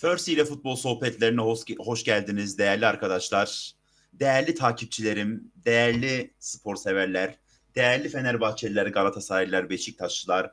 First ile futbol sohbetlerine hoş, hoş geldiniz değerli arkadaşlar. Değerli takipçilerim, değerli spor severler, değerli Fenerbahçeliler, Galatasaraylılar, Beşiktaşlılar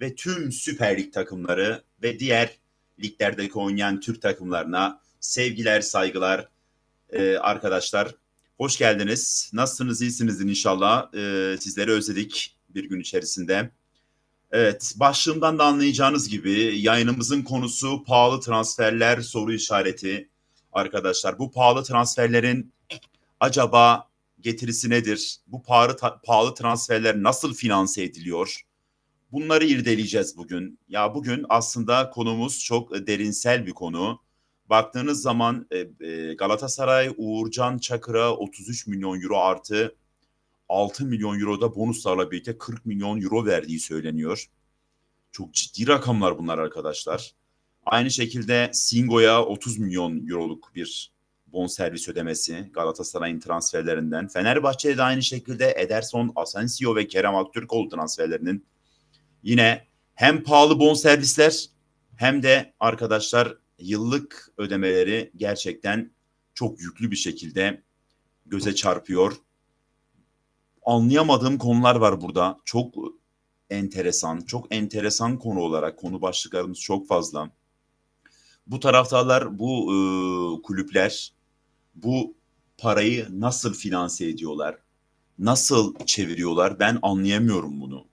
ve tüm Süper Lig takımları ve diğer liglerdeki oynayan Türk takımlarına sevgiler, saygılar ee, arkadaşlar. Hoş geldiniz. Nasılsınız? İyisinizdir inşallah. Ee, sizleri özledik bir gün içerisinde. Evet, başlığımdan da anlayacağınız gibi yayınımızın konusu pahalı transferler soru işareti. Arkadaşlar bu pahalı transferlerin acaba getirisi nedir? Bu pahalı, pahalı transferler nasıl finanse ediliyor? Bunları irdeleyeceğiz bugün. Ya bugün aslında konumuz çok derinsel bir konu. Baktığınız zaman e, e, Galatasaray Uğurcan Çakır'a 33 milyon euro artı 6 milyon euro da bonuslarla birlikte 40 milyon euro verdiği söyleniyor. Çok ciddi rakamlar bunlar arkadaşlar. Aynı şekilde Singo'ya 30 milyon euroluk bir bonservis ödemesi Galatasaray'ın transferlerinden. Fenerbahçe'de de aynı şekilde Ederson, Asensio ve Kerem Aktürkoğlu transferlerinin yine hem pahalı bonservisler hem de arkadaşlar yıllık ödemeleri gerçekten çok yüklü bir şekilde göze çarpıyor. Anlayamadığım konular var burada. Çok enteresan, çok enteresan konu olarak konu başlıklarımız çok fazla. Bu taraftarlar, bu e, kulüpler bu parayı nasıl finanse ediyorlar? Nasıl çeviriyorlar? Ben anlayamıyorum bunu.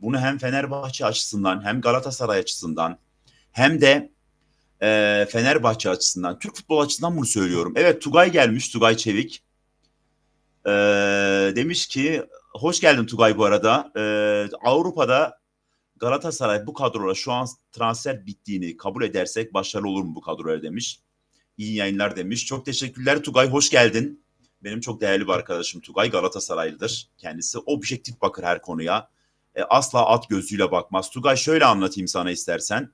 Bunu hem Fenerbahçe açısından hem Galatasaray açısından hem de e, Fenerbahçe açısından, Türk futbol açısından bunu söylüyorum. Evet Tugay gelmiş, Tugay Çevik. E, demiş ki, hoş geldin Tugay bu arada. E, Avrupa'da Galatasaray bu kadrola şu an transfer bittiğini kabul edersek başarılı olur mu bu kadroya demiş. İyi yayınlar demiş. Çok teşekkürler Tugay, hoş geldin. Benim çok değerli bir arkadaşım Tugay Galatasaraylıdır. Kendisi objektif bakır her konuya. E, asla at gözüyle bakmaz. Tugay şöyle anlatayım sana istersen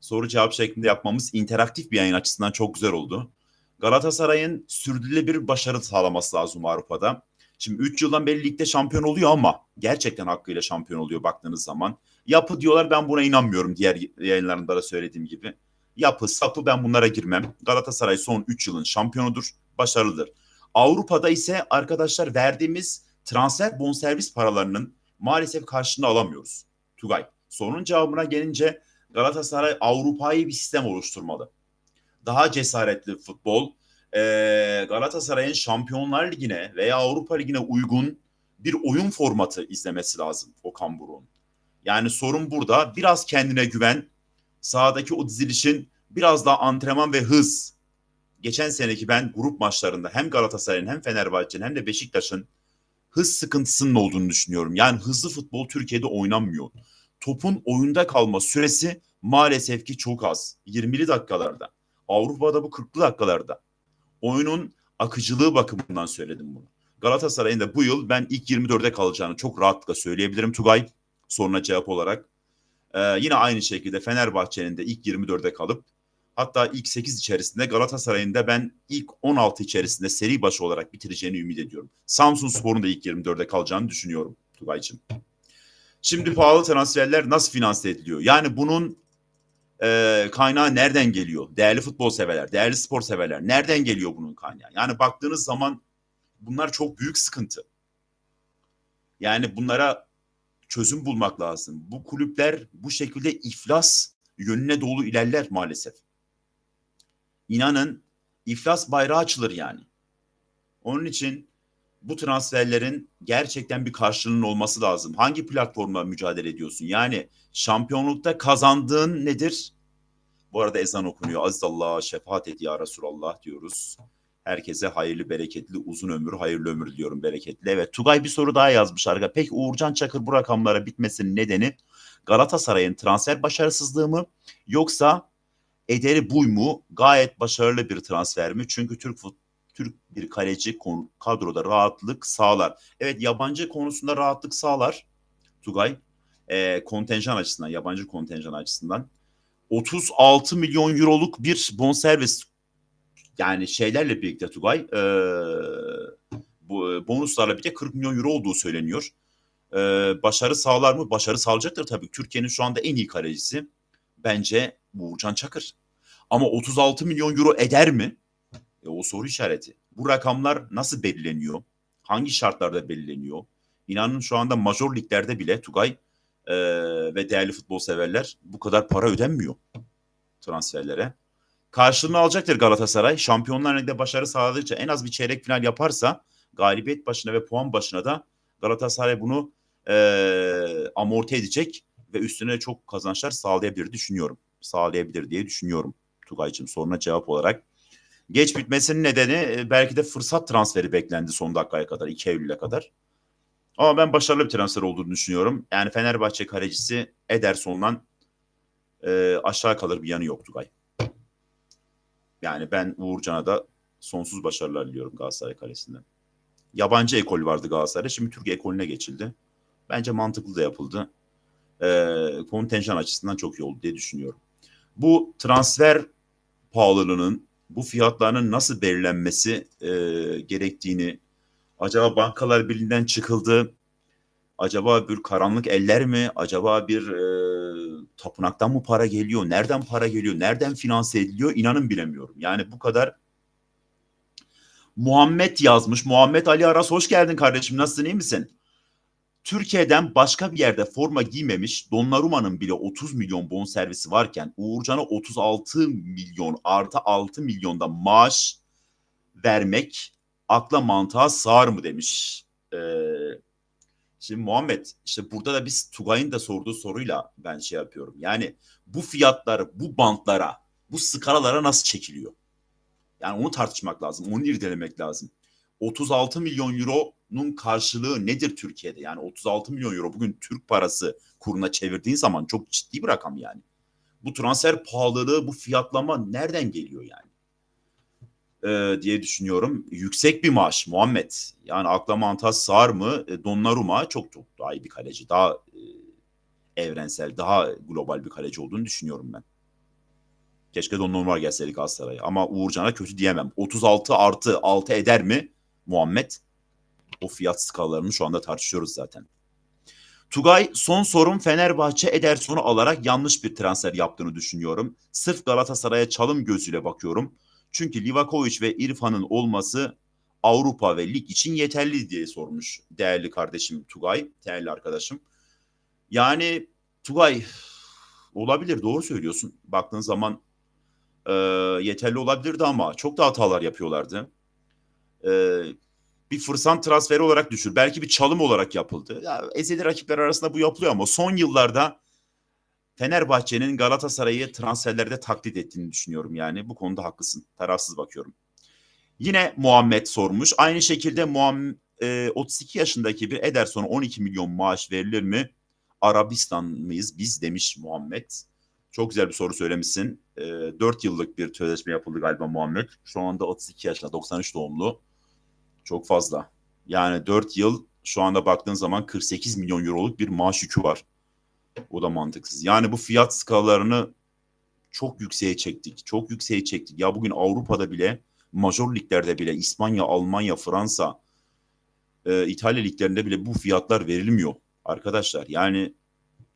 soru cevap şeklinde yapmamız interaktif bir yayın açısından çok güzel oldu. Galatasaray'ın sürdürülebilir başarı sağlaması lazım Avrupa'da. Şimdi 3 yıldan beri ligde şampiyon oluyor ama gerçekten hakkıyla şampiyon oluyor baktığınız zaman. Yapı diyorlar ben buna inanmıyorum diğer yayınlarımda da söylediğim gibi. Yapı, sapı ben bunlara girmem. Galatasaray son 3 yılın şampiyonudur, başarılıdır. Avrupa'da ise arkadaşlar verdiğimiz transfer bonservis paralarının maalesef karşılığını alamıyoruz. Tugay. Sorunun cevabına gelince Galatasaray Avrupa'yı bir sistem oluşturmalı. Daha cesaretli futbol, e, Galatasaray'ın Şampiyonlar Ligi'ne veya Avrupa Ligi'ne uygun bir oyun formatı izlemesi lazım Okan Buruk'un. Yani sorun burada. Biraz kendine güven. Sahadaki o dizilişin biraz daha antrenman ve hız. Geçen seneki ben grup maçlarında hem Galatasaray'ın hem Fenerbahçe'nin hem de Beşiktaş'ın hız sıkıntısının olduğunu düşünüyorum. Yani hızlı futbol Türkiye'de oynanmıyor topun oyunda kalma süresi maalesef ki çok az. 20'li dakikalarda. Avrupa'da bu 40'lı dakikalarda. Oyunun akıcılığı bakımından söyledim bunu. Galatasaray'ın da bu yıl ben ilk 24'e kalacağını çok rahatlıkla söyleyebilirim Tugay. Soruna cevap olarak. Ee, yine aynı şekilde Fenerbahçe'nin de ilk 24'e kalıp hatta ilk 8 içerisinde Galatasaray'ın da ben ilk 16 içerisinde seri başı olarak bitireceğini ümit ediyorum. Samsun Spor'un da ilk 24'e kalacağını düşünüyorum Tugay'cığım. Şimdi pahalı transferler nasıl finanse ediliyor? Yani bunun e, kaynağı nereden geliyor? Değerli futbol severler, değerli spor severler. Nereden geliyor bunun kaynağı? Yani baktığınız zaman bunlar çok büyük sıkıntı. Yani bunlara çözüm bulmak lazım. Bu kulüpler bu şekilde iflas yönüne doğru ilerler maalesef. İnanın iflas bayrağı açılır yani. Onun için bu transferlerin gerçekten bir karşılığının olması lazım. Hangi platformla mücadele ediyorsun? Yani şampiyonlukta kazandığın nedir? Bu arada ezan okunuyor. Aziz Allah'a şefaat et ya Resulallah diyoruz. Herkese hayırlı, bereketli, uzun ömür, hayırlı ömür diliyorum bereketli. Evet Tugay bir soru daha yazmış arka. Peki Uğurcan Çakır bu rakamlara bitmesinin nedeni Galatasaray'ın transfer başarısızlığı mı yoksa ederi buy mu? Gayet başarılı bir transfer mi? Çünkü Türk futbolu Türk bir kaleci kadroda rahatlık sağlar. Evet yabancı konusunda rahatlık sağlar Tugay. E, kontenjan açısından, yabancı kontenjan açısından. 36 milyon euroluk bir bonservis yani şeylerle birlikte Tugay e, bu bonuslarla birlikte 40 milyon euro olduğu söyleniyor. E, başarı sağlar mı? Başarı sağlayacaktır tabii. Türkiye'nin şu anda en iyi kalecisi bence Uğurcan Çakır. Ama 36 milyon euro eder mi? E, o soru işareti. Bu rakamlar nasıl belirleniyor? Hangi şartlarda belirleniyor? İnanın şu anda major liglerde bile Tugay e, ve değerli futbol severler bu kadar para ödenmiyor transferlere. Karşılığını alacaktır Galatasaray. Şampiyonlar Ligi'nde başarı sağladıkça en az bir çeyrek final yaparsa galibiyet başına ve puan başına da Galatasaray bunu e, amorti edecek ve üstüne çok kazançlar sağlayabilir düşünüyorum. Sağlayabilir diye düşünüyorum Tugay'cığım soruna cevap olarak. Geç bitmesinin nedeni e, belki de fırsat transferi beklendi son dakikaya kadar 2 Eylül'e kadar. Ama ben başarılı bir transfer olduğunu düşünüyorum. Yani Fenerbahçe kalecisi Ederson'dan e, aşağı kalır bir yanı yok Tugay. Yani ben Uğurcan'a da sonsuz başarılar diliyorum Galatasaray kalesinden. Yabancı ekol vardı Galatasaray'da. Şimdi Türkiye ekolüne geçildi. Bence mantıklı da yapıldı. E, kontenjan açısından çok iyi oldu diye düşünüyorum. Bu transfer pahalılığının, bu fiyatların nasıl belirlenmesi e, gerektiğini, acaba bankalar birliğinden çıkıldı, acaba bir karanlık eller mi, acaba bir e, tapınaktan mı para geliyor, nereden para geliyor, nereden finanse ediliyor inanın bilemiyorum. Yani bu kadar Muhammed yazmış. Muhammed Ali Aras hoş geldin kardeşim. Nasılsın iyi misin? Türkiye'den başka bir yerde forma giymemiş Donnarumma'nın bile 30 milyon bon servisi varken Uğurcan'a 36 milyon artı 6 milyonda maaş vermek akla mantığa sığar mı demiş. Ee, şimdi Muhammed işte burada da biz Tugay'ın da sorduğu soruyla ben şey yapıyorum. Yani bu fiyatlar bu bantlara bu skalalara nasıl çekiliyor? Yani onu tartışmak lazım. Onu irdelemek lazım. 36 milyon euronun karşılığı nedir Türkiye'de? Yani 36 milyon euro bugün Türk parası kuruna çevirdiğin zaman çok ciddi bir rakam yani. Bu transfer pahalılığı, bu fiyatlama nereden geliyor yani? Ee, diye düşünüyorum. Yüksek bir maaş Muhammed. Yani akla mantığa sığar mı? E, Donnarumma çok çok daha iyi bir kaleci. Daha e, evrensel, daha global bir kaleci olduğunu düşünüyorum ben. Keşke Donnarumma gelseydi Galatasaray'a. Ama Uğurcan'a kötü diyemem. 36 artı 6 eder mi Muhammed? O fiyat skalalarını şu anda tartışıyoruz zaten. Tugay son sorum Fenerbahçe Ederson'u alarak yanlış bir transfer yaptığını düşünüyorum. Sırf Galatasaray'a çalım gözüyle bakıyorum. Çünkü Livakovic ve İrfan'ın olması Avrupa ve lig için yeterli diye sormuş değerli kardeşim Tugay, değerli arkadaşım. Yani Tugay olabilir doğru söylüyorsun. Baktığın zaman e, yeterli olabilirdi ama çok da hatalar yapıyorlardı. E, bir fırsat transferi olarak düşür. Belki bir çalım olarak yapıldı. Ya, ezeli rakipler arasında bu yapılıyor ama son yıllarda Fenerbahçe'nin Galatasaray'ı transferlerde taklit ettiğini düşünüyorum yani. Bu konuda haklısın. Tarafsız bakıyorum. Yine Muhammed sormuş. Aynı şekilde Muhammed, e, 32 yaşındaki bir Ederson'a 12 milyon maaş verilir mi? Arabistan mıyız biz demiş Muhammed. Çok güzel bir soru söylemişsin. E, 4 yıllık bir sözleşme yapıldı galiba Muhammed. Şu anda 32 yaşında 93 doğumlu. Çok fazla. Yani 4 yıl şu anda baktığın zaman 48 milyon euroluk bir maaş yükü var. O da mantıksız. Yani bu fiyat skalalarını çok yükseğe çektik. Çok yükseğe çektik. Ya bugün Avrupa'da bile, major liglerde bile, İspanya, Almanya, Fransa, e, İtalya liglerinde bile bu fiyatlar verilmiyor arkadaşlar. Yani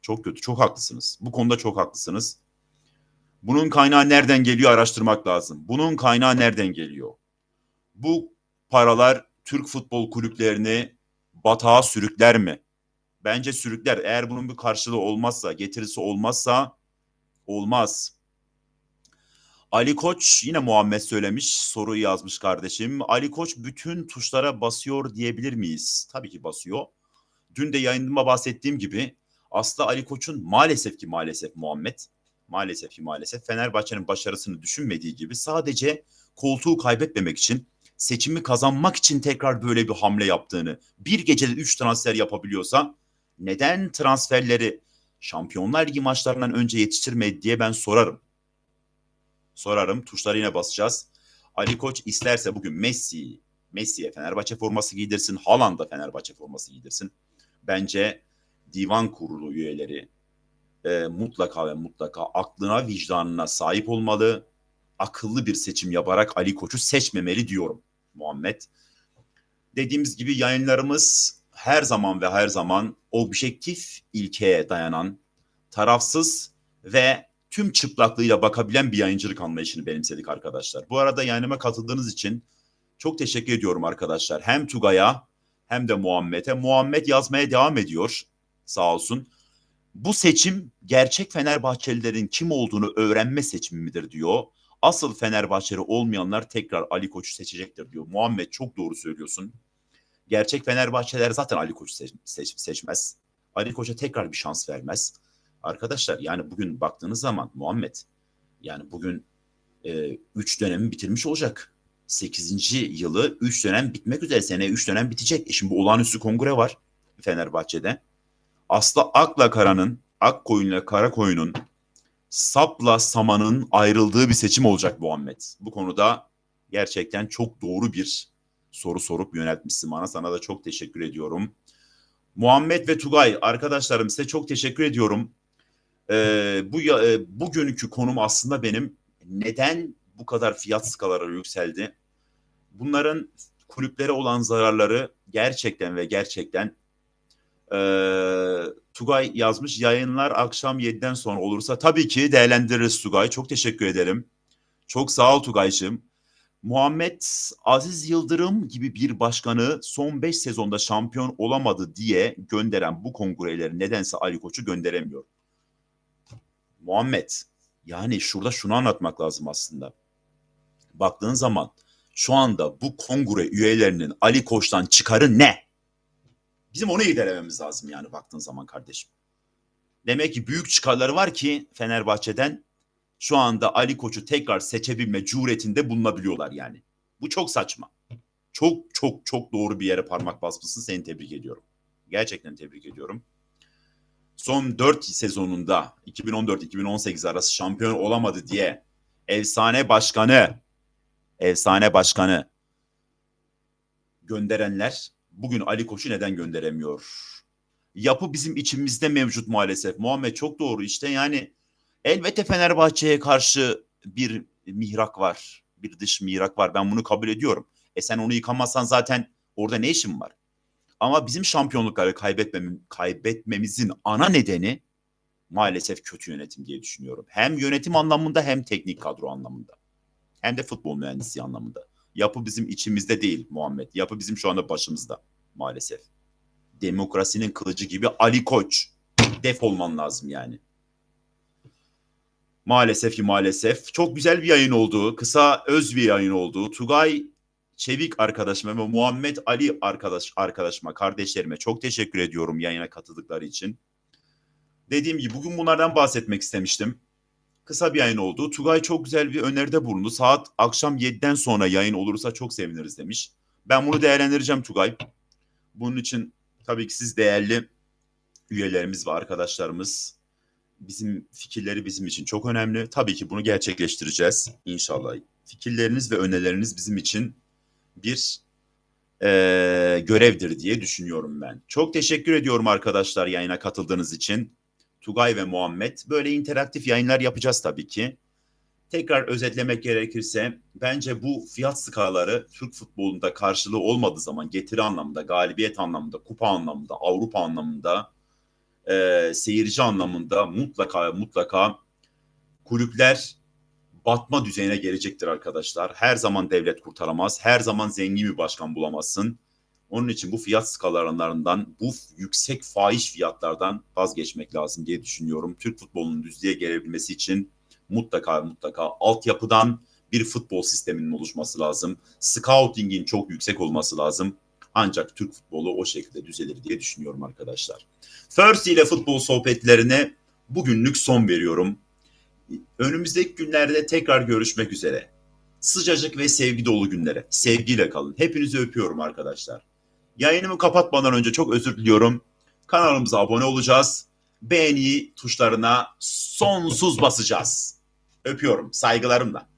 çok kötü. Çok haklısınız. Bu konuda çok haklısınız. Bunun kaynağı nereden geliyor araştırmak lazım. Bunun kaynağı nereden geliyor? Bu paralar Türk futbol kulüplerini batağa sürükler mi? Bence sürükler. Eğer bunun bir karşılığı olmazsa, getirisi olmazsa olmaz. Ali Koç yine Muhammed söylemiş, soruyu yazmış kardeşim. Ali Koç bütün tuşlara basıyor diyebilir miyiz? Tabii ki basıyor. Dün de yayınıma bahsettiğim gibi aslında Ali Koç'un maalesef ki maalesef Muhammed, maalesef ki maalesef Fenerbahçe'nin başarısını düşünmediği gibi sadece koltuğu kaybetmemek için seçimi kazanmak için tekrar böyle bir hamle yaptığını, bir gecede 3 transfer yapabiliyorsa neden transferleri Şampiyonlar Ligi maçlarından önce yetiştirmedi diye ben sorarım. Sorarım. Tuşları yine basacağız. Ali Koç isterse bugün Messi, Messi'ye Fenerbahçe forması giydirsin. Haaland'a Fenerbahçe forması giydirsin. Bence divan kurulu üyeleri e, mutlaka ve mutlaka aklına vicdanına sahip olmalı. Akıllı bir seçim yaparak Ali Koç'u seçmemeli diyorum Muhammed. Dediğimiz gibi yayınlarımız her zaman ve her zaman objektif ilkeye dayanan, tarafsız ve tüm çıplaklığıyla bakabilen bir yayıncılık anlayışını benimsedik arkadaşlar. Bu arada yayınıma katıldığınız için çok teşekkür ediyorum arkadaşlar. Hem Tugay'a hem de Muhammed'e. Muhammed yazmaya devam ediyor sağ olsun. Bu seçim gerçek Fenerbahçelilerin kim olduğunu öğrenme seçimi midir diyor. Asıl Fenerbahçeli olmayanlar tekrar Ali Koç'u seçecektir diyor. Muhammed çok doğru söylüyorsun. Gerçek Fenerbahçeler zaten Ali Koç'u seç, seç- seçmez. Ali Koç'a tekrar bir şans vermez. Arkadaşlar yani bugün baktığınız zaman Muhammed yani bugün 3 dönemi bitirmiş olacak. 8. yılı 3 dönem bitmek üzere. Seneye 3 dönem bitecek. E şimdi olağanüstü kongre var Fenerbahçe'de. Asla akla karanın, ak koyunla kara koyunun, sapla samanın ayrıldığı bir seçim olacak Muhammed. Bu konuda gerçekten çok doğru bir soru sorup yöneltmişsin bana. Sana da çok teşekkür ediyorum. Muhammed ve Tugay arkadaşlarım size çok teşekkür ediyorum. Ee, bu e, bugünkü konum aslında benim neden bu kadar fiyat skalaları yükseldi? Bunların kulüplere olan zararları gerçekten ve gerçekten ee, Tugay yazmış yayınlar akşam 7'den sonra olursa tabii ki değerlendiririz Tugay. Çok teşekkür ederim. Çok sağ ol Tugay'cığım. Muhammed Aziz Yıldırım gibi bir başkanı son 5 sezonda şampiyon olamadı diye gönderen bu kongreleri nedense Ali Koç'u gönderemiyor. Muhammed yani şurada şunu anlatmak lazım aslında. Baktığın zaman şu anda bu kongre üyelerinin Ali Koç'tan çıkarı ne? Bizim onu ilerlememiz lazım yani baktığın zaman kardeşim. Demek ki büyük çıkarları var ki Fenerbahçe'den şu anda Ali Koç'u tekrar seçebilme cüretinde bulunabiliyorlar yani. Bu çok saçma. Çok çok çok doğru bir yere parmak basmışsın. Seni tebrik ediyorum. Gerçekten tebrik ediyorum. Son 4 sezonunda 2014-2018 arası şampiyon olamadı diye efsane başkanı efsane başkanı gönderenler bugün Ali Koç'u neden gönderemiyor? Yapı bizim içimizde mevcut maalesef. Muhammed çok doğru işte yani elbette Fenerbahçe'ye karşı bir mihrak var. Bir dış mihrak var. Ben bunu kabul ediyorum. E sen onu yıkamazsan zaten orada ne işin var? Ama bizim şampiyonlukları kaybetmem, kaybetmemizin ana nedeni maalesef kötü yönetim diye düşünüyorum. Hem yönetim anlamında hem teknik kadro anlamında. Hem de futbol mühendisi anlamında. Yapı bizim içimizde değil Muhammed. Yapı bizim şu anda başımızda maalesef. Demokrasinin kılıcı gibi Ali Koç. Def olman lazım yani. Maalesef ki maalesef. Çok güzel bir yayın oldu. Kısa öz bir yayın oldu. Tugay Çevik arkadaşıma ve Muhammed Ali arkadaş arkadaşıma, kardeşlerime çok teşekkür ediyorum yayına katıldıkları için. Dediğim gibi bugün bunlardan bahsetmek istemiştim. Kısa bir yayın oldu. Tugay çok güzel bir öneride bulundu. Saat akşam 7'den sonra yayın olursa çok seviniriz demiş. Ben bunu değerlendireceğim Tugay. Bunun için tabii ki siz değerli üyelerimiz ve arkadaşlarımız bizim fikirleri bizim için çok önemli. Tabii ki bunu gerçekleştireceğiz inşallah. Fikirleriniz ve önerileriniz bizim için bir eee, görevdir diye düşünüyorum ben. Çok teşekkür ediyorum arkadaşlar yayına katıldığınız için. Tugay ve Muhammed. Böyle interaktif yayınlar yapacağız tabii ki. Tekrar özetlemek gerekirse bence bu fiyat skalaları Türk futbolunda karşılığı olmadığı zaman getiri anlamında, galibiyet anlamında, kupa anlamında, Avrupa anlamında, eee, seyirci anlamında mutlaka mutlaka kulüpler batma düzeyine gelecektir arkadaşlar. Her zaman devlet kurtaramaz. Her zaman zengin bir başkan bulamazsın. Onun için bu fiyat skalalarından, bu yüksek faiz fiyatlardan vazgeçmek lazım diye düşünüyorum. Türk futbolunun düzlüğe gelebilmesi için mutlaka mutlaka altyapıdan bir futbol sisteminin oluşması lazım. Scouting'in çok yüksek olması lazım. Ancak Türk futbolu o şekilde düzelir diye düşünüyorum arkadaşlar. First ile futbol sohbetlerine bugünlük son veriyorum. Önümüzdeki günlerde tekrar görüşmek üzere. Sıcacık ve sevgi dolu günlere. Sevgiyle kalın. Hepinizi öpüyorum arkadaşlar. Yayınımı kapatmadan önce çok özür diliyorum. Kanalımıza abone olacağız. Beğeni tuşlarına sonsuz basacağız. Öpüyorum saygılarımla.